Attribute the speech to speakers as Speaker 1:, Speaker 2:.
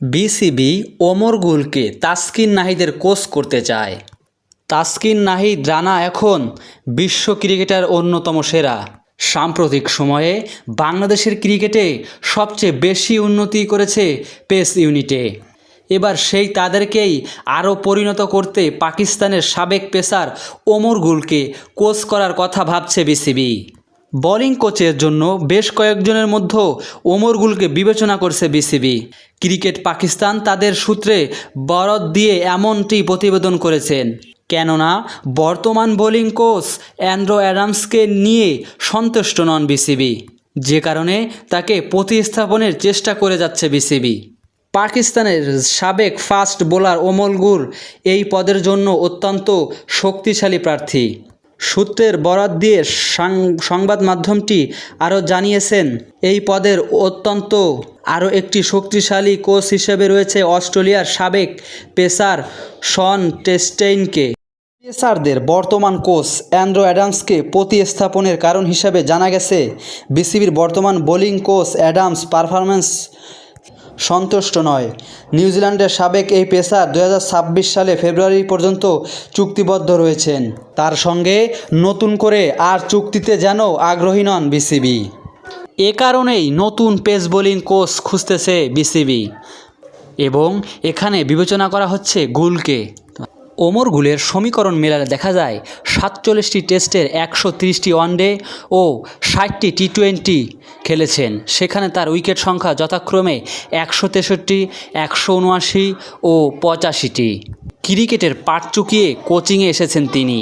Speaker 1: BCB Omar গুলকে Taskin নাহিদের coach করতে চায়। তাসকিন নাহিদ রানা এখন বিশ্ব ক্রিকেটার অন্যতম সেরা। সাম্প্রতিক সময়ে বাংলাদেশের ক্রিকেটে সবচেয়ে বেশি উন্নতি করেছে পেস ইউনিটে। এবার সেই তাদেরকেই আরও পরিণত করতে পাকিস্তানের সাবেক পেসার ওমর গুলকে কোচ করার কথা ভাবছে বিসিবি। বোলিং কোচের জন্য বেশ কয়েকজনের মধ্যে ওমর গুলকে বিবেচনা করছে বিসিবি। ক্রিকেট পাকিস্তান তাদের সূত্রে বরদ দিয়ে এমনটি প্রতিবেদন করেছেন। কেননা, বর্তমান বোলিং কোচ অ্যান্ড্রো অ্যাডামসকে নিয়ে সন্তুষ্ট নন বিসিবি। যে কারণে তাকে প্রতিস্থাপনের চেষ্টা করে যাচ্ছে বিসিবি। পাকিস্তানের সাবেক ফাস্ট বোলার ওমর গুল এই পদের জন্য অত্যন্ত শক্তিশালী প্রার্থী। সূত্রের বরাত দিয়ে সংবাদ মাধ্যমটি আরও জানিয়েছেন, এই পদের অত্যন্ত আরও একটি শক্তিশালী কোচ হিসেবে রয়েছে অস্ট্রেলিয়ার সাবেক পেসার শন টেস্টেইনকে। পেসারদের বর্তমান কোচ অ্যান্ড্রো অ্যাডামসকে প্রতিস্থাপনের কারণ হিসাবে জানা গেছে, বিসিবির বর্তমান বোলিং কোচ অ্যাডামস পারফরম্যান্স সন্তুষ্ট নয়। নিউজিল্যান্ডের সাবেক এই পেসার দু হাজার ছাব্বিশ সালে ফেব্রুয়ারি পর্যন্ত চুক্তিবদ্ধ রয়েছেন। তার সঙ্গে নতুন করে আর চুক্তিতে যেন আগ্রহী নন বিসিবি। এ কারণেই নতুন পেস বোলিং কোচ খুঁজতেছে বিসিবি। এবং এখানে বিবেচনা করা হচ্ছে গুলকে। ওমর গুলের সমীকরণ মেলালে দেখা যায় সাতচল্লিশটি টেস্টের একশো তিরিশটি ওয়ানডে ও ষাটটি টি টোয়েন্টি খেলেছেন। সেখানে তার উইকেট সংখ্যা যথাক্রমে একশো তেষট্টি, একশো উনআশি ও পঁচাশিটি। ক্রিকেটের পাট চুকিয়ে কোচিংয়ে এসেছেন তিনি।